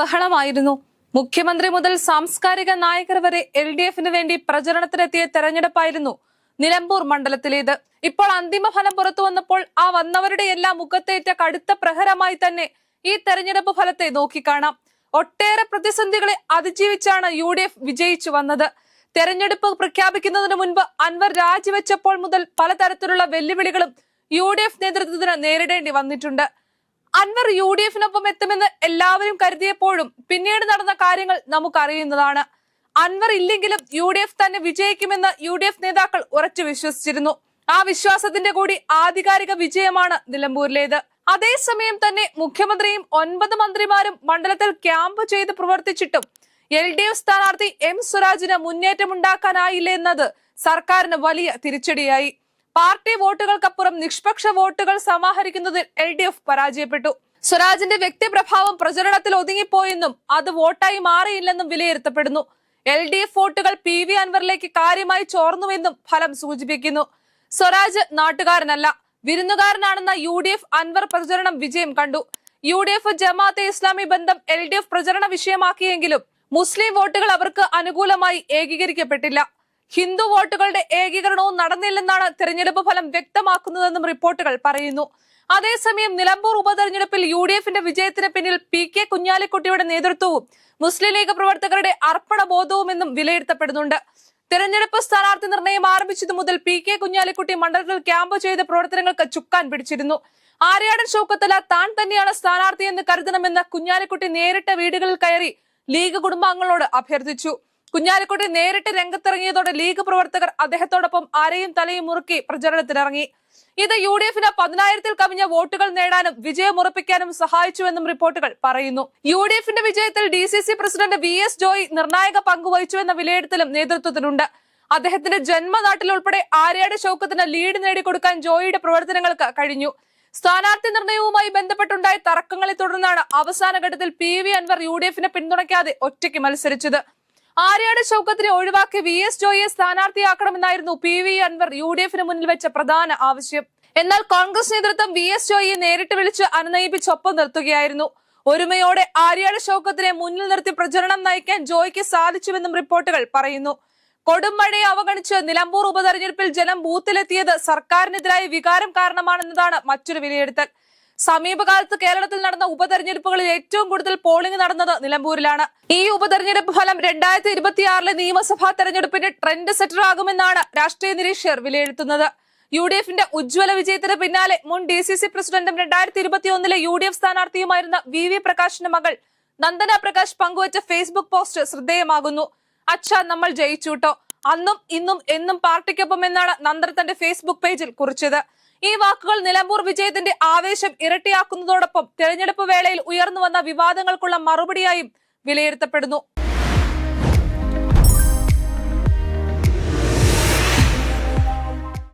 ബഹളമായിരുന്നു. മുഖ്യമന്ത്രി മുതൽ സാംസ്കാരിക നായകർ വരെ എൽ ഡി എഫിന് വേണ്ടി പ്രചരണത്തിനെത്തിയ തെരഞ്ഞെടുപ്പായിരുന്നു നിലമ്പൂർ മണ്ഡലത്തിലേത്. ഇപ്പോൾ അന്തിമ ഫലം പുറത്തു വന്നപ്പോൾ ആ വന്നവരുടെ എല്ലാം മുഖത്തേറ്റ കടുത്ത പ്രഹരമായി തന്നെ ഈ തെരഞ്ഞെടുപ്പ് ഫലത്തെ നോക്കിക്കാണാം. ഒട്ടേറെ പ്രതിസന്ധികളെ അതിജീവിച്ചാണ് യു ഡി എഫ് വിജയിച്ചു വന്നത്. തെരഞ്ഞെടുപ്പ് പ്രഖ്യാപിക്കുന്നതിന് മുൻപ് അൻവർ രാജിവെച്ചപ്പോൾ മുതൽ പലതരത്തിലുള്ള വെല്ലുവിളികളും യു ഡി എഫ് നേതൃത്വത്തിന് നേരിടേണ്ടി വന്നിട്ടുണ്ട്. അൻവർ യു ഡി എഫിനൊപ്പം എത്തുമെന്ന് എല്ലാവരും കരുതിയപ്പോഴും പിന്നീട് നടന്ന കാര്യങ്ങൾ നമുക്കറിയുന്നതാണ്. അൻവർ ഇല്ലെങ്കിലും യു ഡി എഫ് തന്നെ വിജയിക്കുമെന്ന് യു ഡി എഫ് നേതാക്കൾ ഉറച്ചു വിശ്വസിച്ചിരുന്നു. ആ വിശ്വാസത്തിന്റെ കൂടി ആധികാരിക വിജയമാണ് നിലമ്പൂരിലേത്. അതേസമയം തന്നെ മുഖ്യമന്ത്രിയും ഒൻപത് മന്ത്രിമാരും മണ്ഡലത്തിൽ ക്യാമ്പ് ചെയ്ത് പ്രവർത്തിച്ചിട്ടും എൽ ഡി എഫ് സ്ഥാനാർത്ഥി എം സ്വരാജിന് മുന്നേറ്റമുണ്ടാക്കാനായില്ല എന്നത് സർക്കാരിന് വലിയ തിരിച്ചടിയായി. പാർട്ടി വോട്ടുകൾക്കപ്പുറം നിഷ്പക്ഷ വോട്ടുകൾ സമാഹരിക്കുന്നതിൽ എൽ ഡി എഫ് പരാജയപ്പെട്ടു. സ്വരാജിന്റെ വ്യക്തിപ്രഭാവം പ്രചരണത്തിൽ ഒതുങ്ങിപ്പോയെന്നും അത് വോട്ടായി മാറിയില്ലെന്നും വിലയിരുത്തപ്പെടുന്നു. എൽ ഡി എഫ് വോട്ടുകൾ പി വി അൻവറിലേക്ക് കാര്യമായി ചോർന്നുവെന്നും ഫലം സൂചിപ്പിക്കുന്നു. സ്വരാജ് നാട്ടുകാരനല്ല വിരുന്നുകാരനാണെന്ന യു ഡി എഫ് അൻവർ പ്രചരണം വിജയം കണ്ടു. U D F Jamaat-e Islami ബന്ധം എൽ ഡി എഫ് പ്രചരണ വിഷയമാക്കിയെങ്കിലും മുസ്ലിം വോട്ടുകൾ അവർക്ക് അനുകൂലമായി ഏകീകരിക്കപ്പെട്ടില്ല. ഹിന്ദു വോട്ടുകളുടെ ഏകീകരണവും നടന്നില്ലെന്നാണ് തെരഞ്ഞെടുപ്പ് ഫലം വ്യക്തമാക്കുന്നതെന്നും റിപ്പോർട്ടുകൾ പറയുന്നു. അതേസമയം നിലമ്പൂർ ഉപതെരഞ്ഞെടുപ്പിൽ യു ഡി എഫിന്റെ വിജയത്തിന് പിന്നിൽ പി കെ കുഞ്ഞാലിക്കുട്ടിയുടെ നേതൃത്വവും മുസ്ലിം ലീഗ് പ്രവർത്തകരുടെ അർപ്പണ ബോധവുമെന്നും വിലയിരുത്തപ്പെടുന്നുണ്ട്. തെരഞ്ഞെടുപ്പ് സ്ഥാനാർത്ഥി നിർണയം ആരംഭിച്ചതു മുതൽ പി കെ കുഞ്ഞാലിക്കുട്ടി മണ്ഡലത്തിൽ ക്യാമ്പ് ചെയ്ത പ്രവർത്തനങ്ങൾക്ക് ചുക്കാൻ പിടിച്ചിരുന്നു. ആര്യാടൻ ഷൗക്കത്തല താൻ തന്നെയാണ് സ്ഥാനാർത്ഥിയെന്ന് കരുതണമെന്ന് കുഞ്ഞാലിക്കുട്ടി നേരിട്ട് വീടുകളിൽ കയറി ലീഗ് കുടുംബാംഗങ്ങളോട് അഭ്യർത്ഥിച്ചു. കുഞ്ഞാലിക്കുട്ടി നേരിട്ട് രംഗത്തിറങ്ങിയതോടെ ലീഗ് പ്രവർത്തകർ അദ്ദേഹത്തോടൊപ്പം അരയും തലയും മുറുക്കി പ്രചരണത്തിനിറങ്ങി. ഇത് യു ഡി എഫിന് പതിനായിരത്തിൽ കവിഞ്ഞ വോട്ടുകൾ നേടാനും വിജയമുറപ്പിക്കാനും സഹായിച്ചുവെന്നും റിപ്പോർട്ടുകൾ പറയുന്നു. യു ഡി എഫിന്റെ വിജയത്തിൽ D C C president V S Joy നിർണായക പങ്കുവഹിച്ചുവെന്ന വിലയിരുത്തലും നേതൃത്വത്തിനുണ്ട്. അദ്ദേഹത്തിന്റെ ജന്മനാട്ടിൽ ഉൾപ്പെടെ ആര്യാട് ഷൗക്കത്തിന് ലീഡ് നേടിക്കൊടുക്കാൻ ജോയിയുടെ പ്രവർത്തനങ്ങൾക്ക് കഴിഞ്ഞു. സ്ഥാനാർത്ഥി നിർണയവുമായി ബന്ധപ്പെട്ടുണ്ടായ തർക്കങ്ങളെ തുടർന്നാണ് അവസാന ഘട്ടത്തിൽ P V Anvar U D എഫിനെ പിന്തുണയ്ക്കാതെ ഒറ്റയ്ക്ക് മത്സരിച്ചത്. ആര്യാട് ചൌക്കത്തിനെ ഒഴിവാക്കി വി എസ് ജോയിയെ സ്ഥാനാർത്ഥിയാക്കണമെന്നായിരുന്നു P V Anvar U D എഫിന് മുന്നിൽ വെച്ച പ്രധാന ആവശ്യം. എന്നാൽ കോൺഗ്രസ് നേതൃത്വം വി എസ് ജോയിയെ നേരിട്ട് വിളിച്ച് അനുനയിപ്പിച്ചൊപ്പം നിർത്തുകയായിരുന്നു. ഒരുമയോടെ ആര്യാട് ഷൗക്കത്തിനെ മുന്നിൽ നിർത്തി പ്രചരണം നയിക്കാൻ ജോയിക്ക് സാധിച്ചുവെന്നും റിപ്പോർട്ടുകൾ പറയുന്നു. കൊടുമഴയെ അവഗണിച്ച് നിലമ്പൂർ ഉപതെരഞ്ഞെടുപ്പിൽ ജനം ബൂത്തിലെത്തിയത് സർക്കാരിനെതിരായ വികാരം കാരണമാണെന്നതാണ് മറ്റൊരു വിലയിരുത്തൽ. സമീപകാലത്ത് കേരളത്തിൽ നടന്ന ഉപതെരഞ്ഞെടുപ്പുകളിൽ ഏറ്റവും കൂടുതൽ പോളിംഗ് നടന്നത് നിലമ്പൂരിലാണ്. ഈ ഉപതെരഞ്ഞെടുപ്പ് ഫലം രണ്ടായിരത്തി ഇരുപത്തിയാറിലെ നിയമസഭാ തെരഞ്ഞെടുപ്പിന്റെ ട്രെൻഡ് സെറ്റർ ആകുമെന്നാണ് രാഷ്ട്രീയ നിരീക്ഷകർ വിലയിരുത്തുന്നത്. യു ഡി എഫിന്റെ ഉജ്ജ്വല വിജയത്തിന് പിന്നാലെ മുൻ ഡി സി സി പ്രസിഡന്റും രണ്ടായിരത്തി ഇരുപത്തിയൊന്നിലെ യു ഡി എഫ് സ്ഥാനാർത്ഥിയുമായിരുന്ന വി വി പ്രകാശിന്റെ മകൾ നന്ദന പ്രകാശ് പങ്കുവച്ച ഫേസ്ബുക്ക് പോസ്റ്റ് ശ്രദ്ധേയമാകുന്നു. അച്ഛ നമ്മൾ ജയിച്ചുട്ടോ അന്നും ഇന്നും എന്നും പാർട്ടിക്കൊപ്പം എന്നാണ് നന്ദർ തന്റെ ഫേസ്ബുക്ക് പേജിൽ കുറിച്ചത്. ഈ വാക്കുകൾ നിലമ്പൂർ വിജയത്തിന്റെ ആവേശം ഇരട്ടിയാക്കുന്നതോടൊപ്പം തെരഞ്ഞെടുപ്പ് വേളയിൽ ഉയർന്നുവന്ന വിവാദങ്ങൾക്കുള്ള മറുപടിയായും വിലയിരുത്തപ്പെടുന്നു.